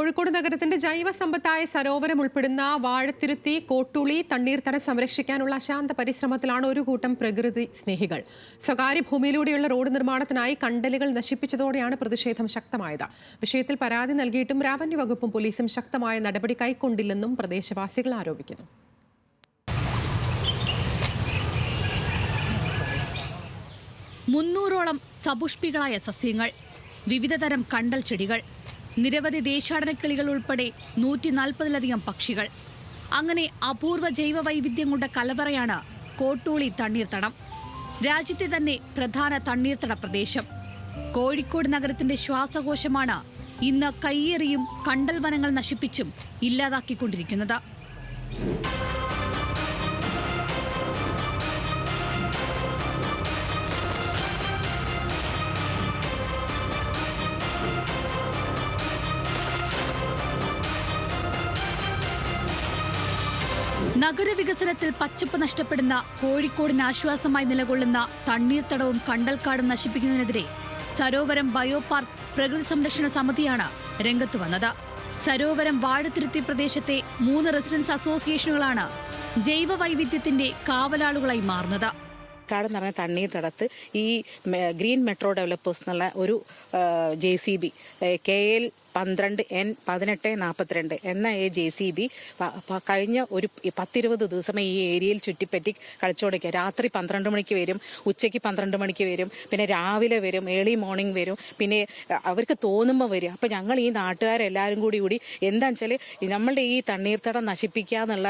കോഴിക്കോട് നഗരത്തിന്റെ ജൈവ സമ്പത്തായ സരോവരം ഉൾപ്പെടുന്ന വാഴത്തിരുത്തി കോട്ടുളി തണ്ണീർത്തട സംരക്ഷിക്കാനുള്ള അശാന്ത പരിശ്രമത്തിലാണ് ഒരു കൂട്ടം പ്രകൃതി സ്നേഹികൾ. സ്വകാര്യ ഭൂമിയിലൂടെയുള്ള റോഡ് നിർമ്മാണത്തിനായി കണ്ടലുകൾ നശിപ്പിച്ചതോടെയാണ് പ്രതിഷേധം ശക്തമായത്. വിഷയത്തിൽ പരാതി നൽകിയിട്ടും റവന്യൂ വകുപ്പും പോലീസും ശക്തമായ നടപടി കൈക്കൊണ്ടില്ലെന്നും പ്രദേശവാസികൾ ആരോപിക്കുന്നു. മുന്നൂറോളം സപുഷ്പികളായ സസ്യങ്ങൾ വിവിധതരം കണ്ടൽ ചെടികൾ നിരവധി ദേശാടനക്കിളികൾ ഉൾപ്പെടെ നൂറ്റി നാൽപ്പതിലധികം പക്ഷികൾ. അങ്ങനെ അപൂർവ ജൈവ വൈവിധ്യം കൊണ്ട കലവറയാണ് കോട്ടൂളി തണ്ണീർത്തടം. രാജ്യത്തെ തന്നെ പ്രധാന തണ്ണീർത്തട പ്രദേശം. കോഴിക്കോട് നഗരത്തിന്റെ ശ്വാസകോശമാണ് ഇന്ന് കയ്യേറിയും കണ്ടൽ വനങ്ങൾ നശിപ്പിച്ചും ഇല്ലാതാക്കിക്കൊണ്ടിരിക്കുന്നത്. നഗരവികസനത്തിൽ പച്ചപ്പ് നഷ്ടപ്പെടുന്ന കോഴിക്കോടിന് ആശ്വാസമായി നിലകൊള്ളുന്ന തണ്ണീർത്തടവും കണ്ടൽക്കാടും നശിപ്പിക്കുന്നതിനെതിരെ സരോവരം ബയോപാർക്ക് പ്രകൃതി സംരക്ഷണ സമിതിയാണ് രംഗത്ത് വന്നത്. സരോവരം വാഴത്തിരുത്തി പ്രദേശത്തെ മൂന്ന് റെസിഡൻസ് അസോസിയേഷനുകളാണ് ജൈവ വൈവിധ്യത്തിന്റെ കാവലാളുകളായി മാറുന്നത്. കാടെന്ന് എന്ന് പറഞ്ഞ തണ്ണീർത്തടത്ത് ഈ ഗ്രീൻ മെട്രോ ഡെവലപ്പേഴ്സ് എന്നുള്ള ഒരു J C B K L പന്ത്രണ്ട് എൻ പതിനെട്ട് നാൽപ്പത്തിരണ്ട് എന്ന ഈ ജെ സി ബി കഴിഞ്ഞ ഒരു പത്തിരുപത് ദിവസമേ ഈ ഏരിയയിൽ ചുറ്റിപ്പറ്റി കളിച്ചുകൊടുക്കുക രാത്രി പന്ത്രണ്ട് മണിക്ക് വരും ഉച്ചയ്ക്ക് പന്ത്രണ്ട് മണിക്ക് വരും പിന്നെ രാവിലെ വരും ഏർലി മോർണിംഗ് വരും പിന്നെ അവർക്ക് തോന്നുമ്പോൾ വരും. അപ്പം ഞങ്ങൾ ഈ നാട്ടുകാരെല്ലാവരും കൂടി കൂടി എന്താണെന്ന് വെച്ചാൽ നമ്മളുടെ ഈ തണ്ണീർത്തടം നശിപ്പിക്കുക എന്നുള്ള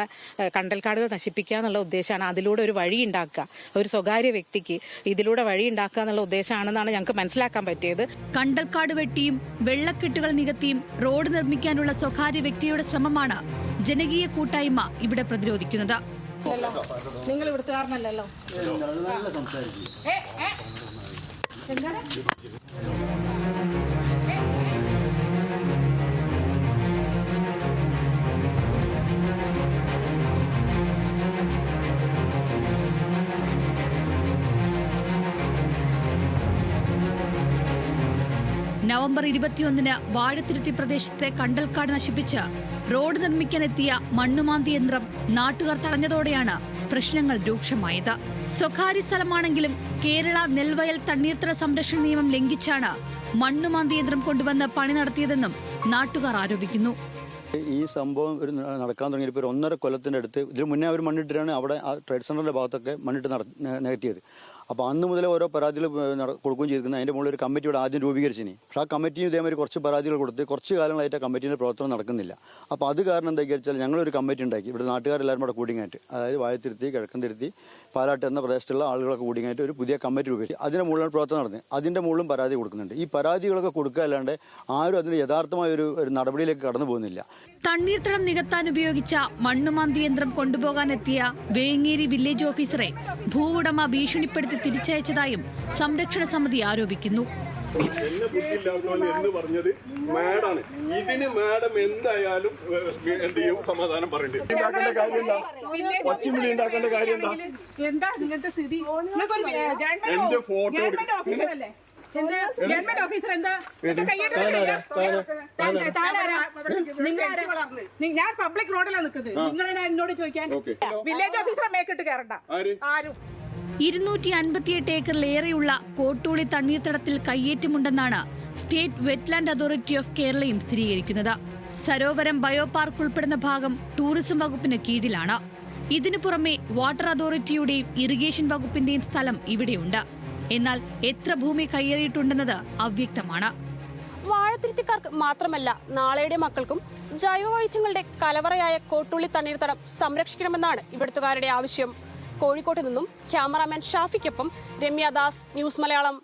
കണ്ടൽക്കാടുകൾ നശിപ്പിക്കുക എന്നുള്ള ഉദ്ദേശമാണ് അതിലൂടെ ഒരു വഴി ഉണ്ടാക്കുക. ഒരു സ്വകാര്യ വ്യക്തിക്ക് ഇതിലൂടെ വഴി ഉണ്ടാക്കുക എന്നുള്ള ഉദ്ദേശമാണെന്നാണ് ഞങ്ങൾക്ക് മനസ്സിലാക്കാൻ പറ്റിയത്. കണ്ടൽക്കാട് വെട്ടിയും വെള്ളക്കെട്ടുകൾ നികത്തിയും റോഡ് നിർമ്മിക്കാനുള്ള സ്വകാര്യ വ്യക്തിയുടെ ശ്രമമാണ് ജനകീയ കൂട്ടായ്മ ഇവിടെ പ്രതിരോധിക്കുന്നത്. നിങ്ങൾ ഇവിടുത്തുകാരനല്ലല്ലോ നവംബർ ഇരുപത്തിയൊന്നിന് വാഴത്തിരുത്തി പ്രദേശത്തെ കണ്ടൽക്കാട് നശിപ്പിച്ച് റോഡ് നിർമ്മിക്കാനെത്തിയ മണ്ണുമാന്തി യന്ത്രം നാട്ടുകാർ തടഞ്ഞതോടെയാണ് പ്രശ്നങ്ങൾ രൂക്ഷമായത്. സ്വകാര്യ സ്ഥലമാണെങ്കിലും കേരള നെൽവയൽ തണ്ണീർത്തട സംരക്ഷണ നിയമം ലംഘിച്ചാണ് മണ്ണുമാന്തി യന്ത്രം കൊണ്ടുവന്ന് പണി നടത്തിയതെന്നും നാട്ടുകാർ ആരോപിക്കുന്നു. ഈ സംഭവം ഒരു നടക്കാൻ തുടങ്ങിയപ്പോൾ ഒരു ഒന്നര കൊല്ലത്തിന്റെ അടുത്ത് ഇതിന് മുന്നേ അവർ മണ്ണിട്ടിട്ടാണ് അവിടെ ആ ട്രേഡ് സെന്ററിന്റെ ഭാഗത്തൊക്കെ മണ്ണിട്ട് നട നികത്തിയത്. അപ്പോൾ അന്ന് മുതൽ ഓരോ പരാതികൾ കൊടുക്കുകയും ചെയ്തിരിക്കുന്നത് അതിന്റെ മുകളിൽ ഒരു കമ്മിറ്റി ഇവിടെ ആദ്യം രൂപീകരിച്ചിനി. പക്ഷേ ആ കമ്മിറ്റി ഇതേമാതിരി കുറച്ച് പരാതികൾ കൊടുത്ത് കുറച്ച് കാലങ്ങളായിട്ട് ആ കമ്മിറ്റീന്റെ പ്രവർത്തനം നടക്കുന്നില്ല. അപ്പോൾ അത് കാരണം എന്താ വെച്ചാൽ ഞങ്ങളൊരു കമ്മിറ്റി ഉണ്ടാക്കി. ഇവിടെ നാട്ടുകാരെല്ലാവരും കൂടെ കൂടിങ്ങായിട്ട് അതായത് വാഴത്തിരുത്തി കിഴക്കന്തിരുത്തി പാലാട്ട് എന്ന പ്രദേശത്തുള്ള ആളുകളൊക്കെ കൂടിങ്ങായിട്ട് ഒരു പുതിയ കമ്മിറ്റി രൂപീകരിച്ചു അതിന്റെ മുകളിലാണ് പ്രവർത്തനം നടന്നത്. അതിന്റെ മുകളിലും പരാതി കൊടുക്കുന്നുണ്ട്. ഈ പരാതികളൊക്കെ കൊടുക്കുക അല്ലാണ്ട് ആരും അതിന് യഥാർത്ഥമായ ഒരു ഒരു നടപടിയിലേക്ക് കടന്നു പോകുന്നില്ല. തണ്ണീർത്തടം നികത്താൻ ഉപയോഗിച്ച മണ്ണുമാന്തി യന്ത്രം കൊണ്ടുപോകാനെത്തിയ വേങ്ങേരി വില്ലേജ് ഓഫീസറെ ഭൂവുടമ ഭീഷണിപ്പെടുത്തി തിരിച്ചയച്ചതായും സംരക്ഷണ സമിതി ആരോപിക്കുന്നു. എന്നെ ബുദ്ധിയില്ലാത്തവൻ എന്ന് പറഞ്ഞത് മാഡാണ്. ഇതിന് മാഡം എന്തായാലും എന്ത് ചെയ്യും? സമാധാനം പറയേണ്ടി വരും. ഉണ്ടാക്കേണ്ട കാര്യം എന്താ? പച്ചിമിളി ഉണ്ടാക്കേണ്ട കാര്യം എന്താ? എന്താ ഇങ്ങനത്തെ സ്ഥിതി? നിങ്ങൾക്കൊരു ഗവൺമെന്റ് എന്റെ ഫോട്ടോ ഗവൺമെന്റ് ഓഫീസറല്ലേ? എന്ത് ഗവൺമെന്റ് ഓഫീസർ എന്താ? ഞാൻ പബ്ലിക് റോഡിലാണ് നിൽക്കുന്നത് നിങ്ങൾ എന്നോട് ചോദിക്കാൻ. വില്ലേജ് ഓഫീസറെ മേക്കിട്ട് കയറണ്ട ആരും. ഇരുന്നൂറ്റി അൻപത്തിയെട്ട് ഏക്കറിലേറെയുള്ള കോട്ടൂളി തണ്ണീർത്തടത്തിൽ കയ്യേറ്റമുണ്ടെന്നാണ് സ്റ്റേറ്റ് വെറ്റ്ലാൻഡ് അതോറിറ്റി ഓഫ് കേരളയും സ്ഥിരീകരിക്കുന്നത്. സരോവരം ബയോപാർക്ക് ഉൾപ്പെടുന്ന ഭാഗം ടൂറിസം വകുപ്പിന് കീഴിലാണ്. ഇതിനു പുറമെ വാട്ടർ അതോറിറ്റിയുടെയും ഇറിഗേഷൻ വകുപ്പിന്റെയും സ്ഥലം ഇവിടെയുണ്ട്. എന്നാൽ എത്ര ഭൂമി കയ്യേറിയിട്ടുണ്ടെന്നത് അവ്യക്തമാണ്. വാഴത്തിരുത്തിക്കാർക്ക് മാത്രമല്ല നാളെയുടെ മക്കൾക്കും ജൈവവൈവിധ്യങ്ങളുടെ കലവറയായ കോട്ടുള്ളി തണ്ണീർത്തടം സംരക്ഷിക്കണമെന്നാണ് ഇവിടുത്തുകാരുടെ ആവശ്യം. കോഴിക്കോട്ട് നിന്നും ക്യാമറാമാൻ ഷാഫിക്കൊപ്പം രമ്യ ദാസ് ന്യൂസ് മലയാളം.